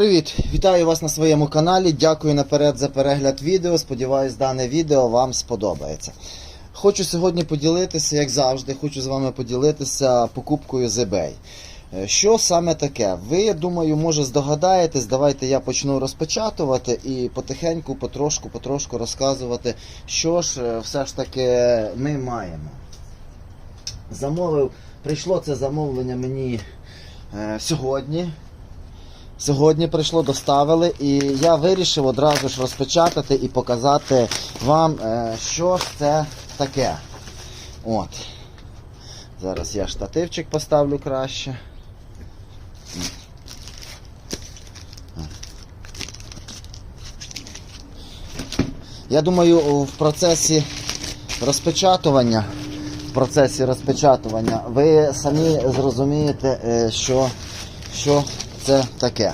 Привіт! Вітаю вас на своєму каналі. Дякую наперед за перегляд відео. Сподіваюсь, дане відео вам сподобається. Хочу сьогодні поділитися, як завжди, хочу з вами поділитися покупкою з eBay. Е, Що саме таке? Ви, я думаю, може здогадаєтесь. Давайте я почну розпечатувати і потихеньку, потрошку, потрошку розказувати, що ж е, все ж таки ми маємо. Замовив, прийшло це замовлення мені е, сьогодні. Сьогодні прийшло, доставили, і я вирішив одразу ж розпечатати і показати вам, е, що це таке. От. Зараз я штативчик поставлю краще. Я думаю, в процесі розпечатування, в процесі розпечатування ви самі зрозумієте, е, що, що це таке.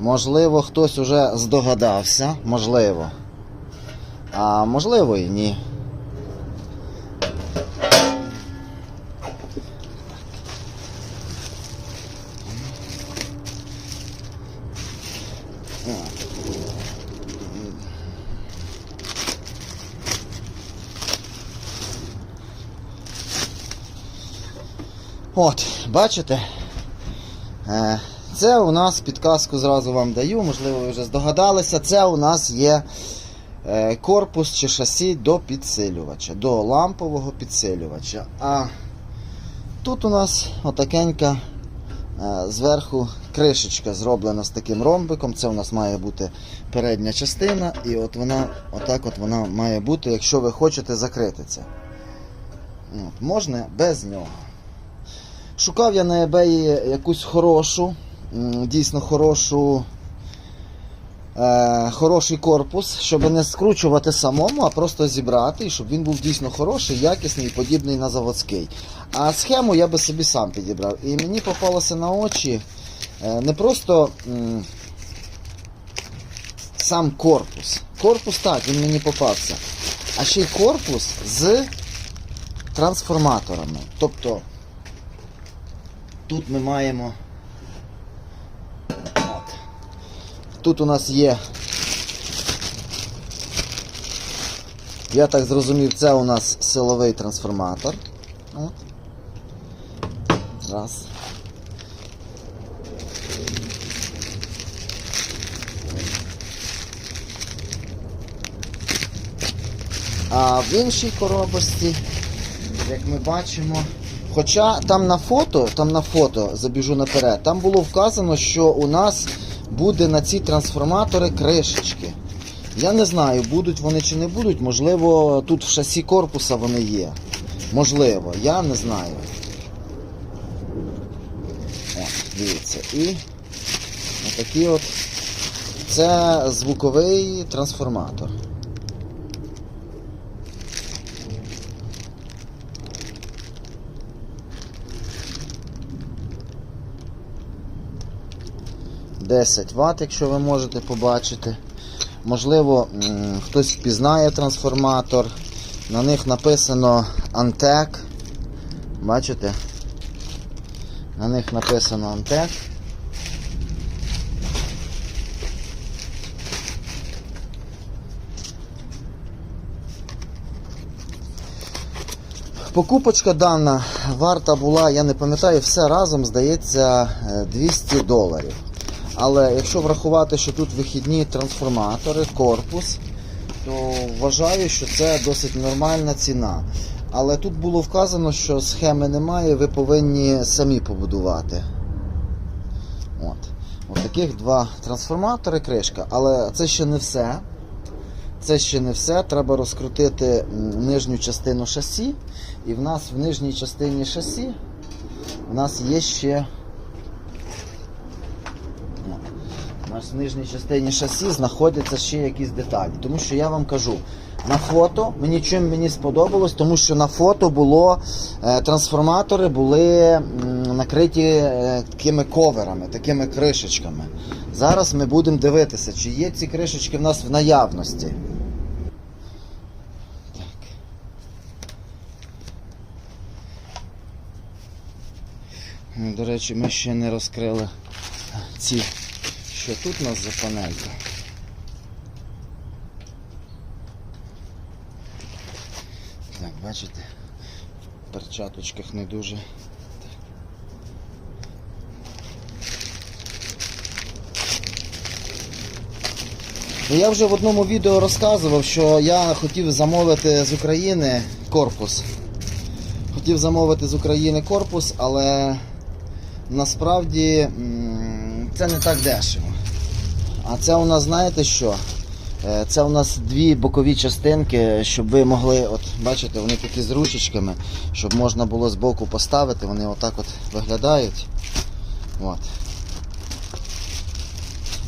Можливо, хтось уже здогадався, можливо. А можливо і ні. От, бачите? Е, Це у нас підказку зразу вам даю, можливо, ви вже здогадалися. Це у нас є е, корпус чи шасі до підсилювача, до лампового підсилювача. А тут у нас отакенька е, зверху кришечка зроблена з таким ромбиком. Це у нас має бути передня частина, і от вона, отак от вона має бути, якщо ви хочете закрити це. От, можна без нього. Шукав я на eBay якусь хорошу, дійсно хорошу, е, хороший корпус, щоб не скручувати самому, а просто зібрати, і щоб він був дійсно хороший, якісний і подібний на заводський. А схему я би собі сам підібрав. І мені попалося на очі е, не просто м, сам корпус. Корпус так, він мені попався. А ще й корпус з трансформаторами. Тобто Тут ми маємо. От. Тут у нас є. Я так зрозумів, це у нас силовий трансформатор. От. Раз. А в іншій коробочці, як ми бачимо, Хоча там на фото, там на фото, забіжу наперед, там було вказано, що у нас буде на ці трансформатори кришечки. Я не знаю, будуть вони чи не будуть. Можливо, тут в шасі корпуса вони є. Можливо, я не знаю. О, дивіться. І отакий от. Це звуковий трансформатор. – 10 Вт, якщо ви можете побачити. Можливо, хтось впізнає трансформатор. На них написано Antec. Бачите? На них написано Antec. Покупочка дана варта була, я не пам'ятаю, все разом здається е, 200 доларів. Але якщо врахувати, що тут вихідні трансформатори, корпус, то вважаю, що це досить нормальна ціна. Але тут було вказано, що схеми немає, ви повинні самі побудувати. От. От таких два трансформатори, кришка. Але це ще не все. Це ще не все. Треба розкрутити нижню частину шасі. І в нас в нижній частині шасі в нас є ще. У нас в нижній частині шасі знаходяться ще якісь деталі. Тому що я вам кажу, на фото мені чим мені сподобалось, тому що на фото було е, трансформатори були накриті е, такими коверами, такими кришечками. Зараз ми будемо дивитися, чи є ці кришечки в нас в наявності. До речі, ми ще не розкрили ці що тут у нас за панелька. Так, бачите, в перчаточках не дуже. Я вже в одному відео розказував, що я хотів замовити з України корпус. Хотів замовити з України корпус, але насправді це не так дешево. А це у нас, знаєте що? Е, Це у нас дві бокові частинки, щоб ви могли, от бачите, вони такі з ручечками, щоб можна було збоку поставити, вони отак от виглядають. От.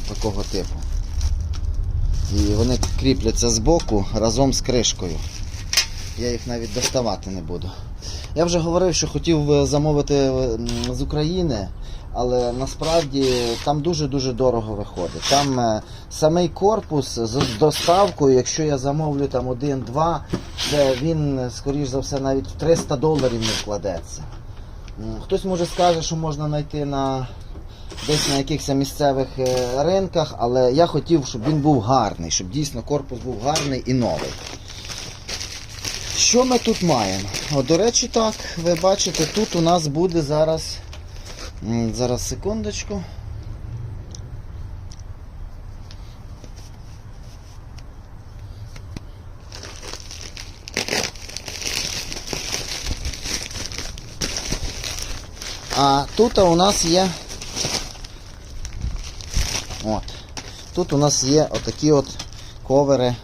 Такого типу. І вони кріпляться збоку разом з кришкою. Я їх навіть доставати не буду. Я вже говорив, що хотів е, замовити з України, але насправді там дуже-дуже дорого виходить. Там е, самий корпус з доставкою, якщо я замовлю там один-два, він, скоріш за все, навіть в 300 доларів не вкладеться. Хтось може скаже, що можна знайти на десь на якихось місцевих е, ринках, але я хотів, щоб він був гарний, щоб дійсно корпус був гарний і новий. Що ми тут маємо? О, до речі, так, ви бачите, тут у нас буде зараз. Зараз секундочку. А тут у нас є. От. Тут у нас є отакі от ковери,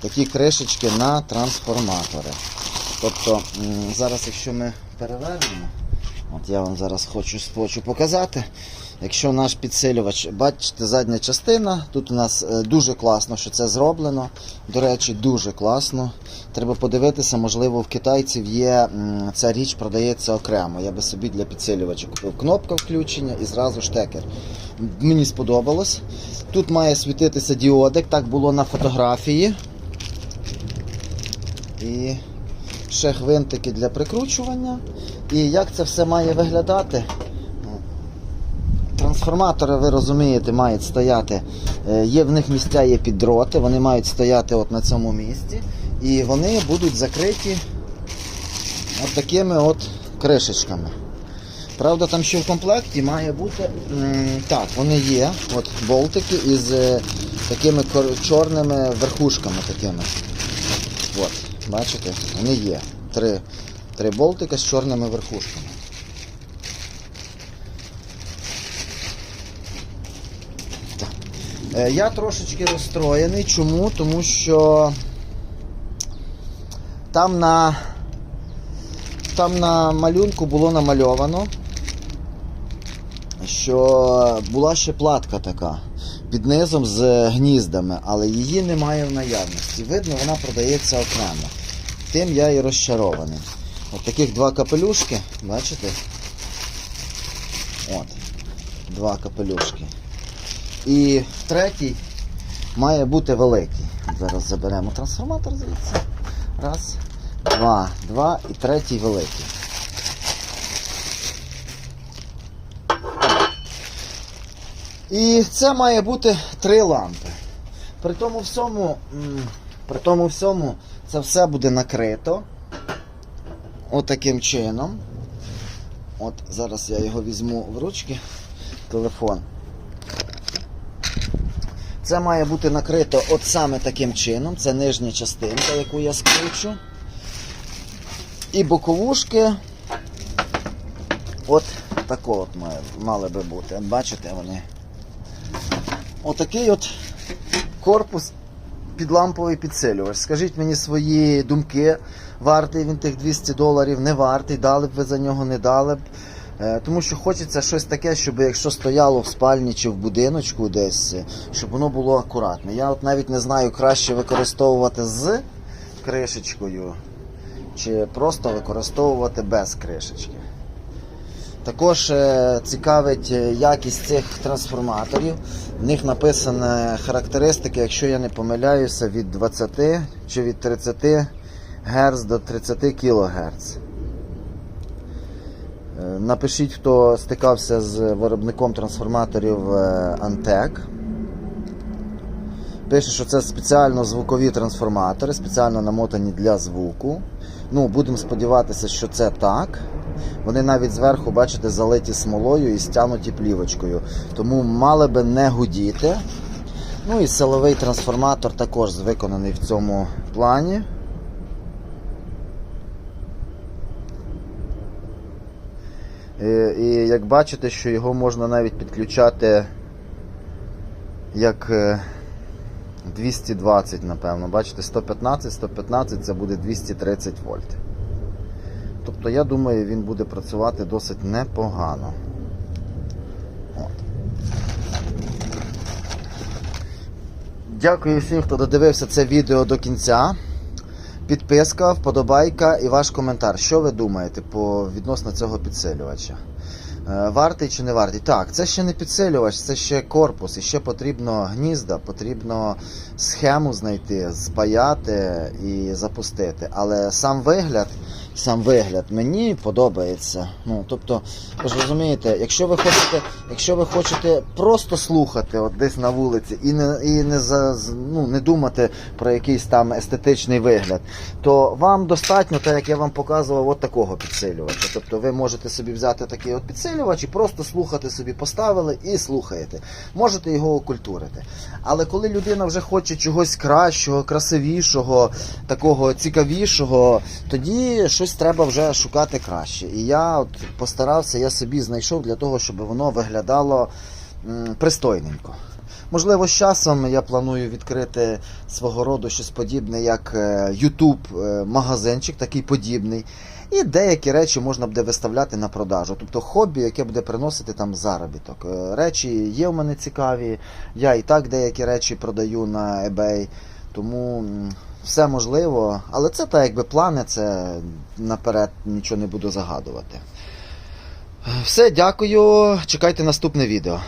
такі кришечки на трансформатори. Тобто, зараз, якщо ми перевернемо, от я вам зараз хочу, хочу показати. Якщо наш підсилювач, бачите, задня частина, тут у нас е, дуже класно, що це зроблено. До речі, дуже класно. Треба подивитися, можливо, в китайців є ця річ продається окремо. Я би собі для підсилювача купив кнопка включення і зразу штекер. Мені сподобалось. Тут має світитися діодик, так було на фотографії. І ще гвинтики для прикручування. І як це все має виглядати? Трансформатори, ви розумієте, мають стояти. е, Є в них місця, є піддроти, вони мають стояти от на цьому місці. І вони будуть закриті от такими от кришечками. Правда, там ще в комплекті має бути. Так, вони є. От болтики із е, такими чорними верхушками такими. От, бачите, вони є. Три, три болтика з чорними верхушками. Е, Я трошечки розстроєний. Чому? Тому що там на, там на малюнку було намальовано, що була ще платка така під низом з гніздами, але її немає в наявності. Видно, вона продається окремо. Тим я і розчарований. От таких два капелюшки, бачите? От. Два капелюшки. І третій має бути великий. Зараз заберемо трансформатор звідси. Раз, два, два і третій великий. І це має бути три лампи. При тому всьому, при тому всьому це все буде накрито. Отаким чином. От зараз я його візьму в ручки. Телефон. Це має бути накрито от саме таким чином. Це нижня частинка, яку я скручу. І боковушки. От тако от має, мали би бути. Бачите вони. Отакий от корпус підламповий підсилювач. Скажіть мені свої думки, вартий він тих 200 доларів, не вартий, дали б ви за нього, не дали б. Е, Тому що хочеться щось таке, щоб якщо стояло в спальні чи в будиночку десь, е, щоб воно було акуратне. Я от навіть не знаю, краще використовувати з кришечкою, чи просто використовувати без кришечки. Також е, цікавить якість цих трансформаторів. В них написані характеристики, якщо я не помиляюся, від 20 чи від 30 Гц до 30 кГц. Е, Напишіть, хто стикався з виробником трансформаторів е, Antec. Пише, що це спеціально звукові трансформатори, спеціально намотані для звуку. Ну, будемо сподіватися, що це так. Вони навіть зверху, бачите, залиті смолою і стягнуті плівочкою. Тому мали би не гудіти. Ну і силовий трансформатор також виконаний в цьому плані. І, і як бачите, що його можна навіть підключати як е, 220, напевно. Бачите, 115, 115 це буде 230 вольт. Тобто, я думаю, він буде працювати досить непогано. Дякую всім, хто додивився це відео до кінця. Підписка, вподобайка і ваш коментар. Що ви думаєте по відносно цього підсилювача? Е, Вартий чи не вартий? Так, це ще не підсилювач, це ще корпус, і ще потрібно гнізда, потрібно схему знайти, спаяти і запустити. Але сам вигляд, сам вигляд мені подобається. Ну, тобто, ви ж розумієте, якщо ви хочете, якщо ви хочете просто слухати от десь на вулиці і не, і не, за, ну, не думати про якийсь там естетичний вигляд, то вам достатньо, так як я вам показував, от такого підсилювача. Тобто ви можете собі взяти такий от підсилювач і просто слухати собі поставили і слухаєте. Можете його окультурити. Але коли людина вже хоче чогось кращого, красивішого, такого цікавішого, тоді щось треба вже шукати краще. І я от постарався, я собі знайшов для того, щоб воно виглядало пристойненько. Можливо, з часом я планую відкрити свого роду щось подібне, як е, YouTube е, такий подібний. І деякі речі можна буде виставляти на продажу. Тобто хобі, яке буде приносити там заробіток. Е, Речі є в мене цікаві. Я і так деякі речі продаю на eBay. Тому все можливо. Але це так якби плани, це наперед нічого не буду загадувати. Все, дякую. Чекайте наступне відео.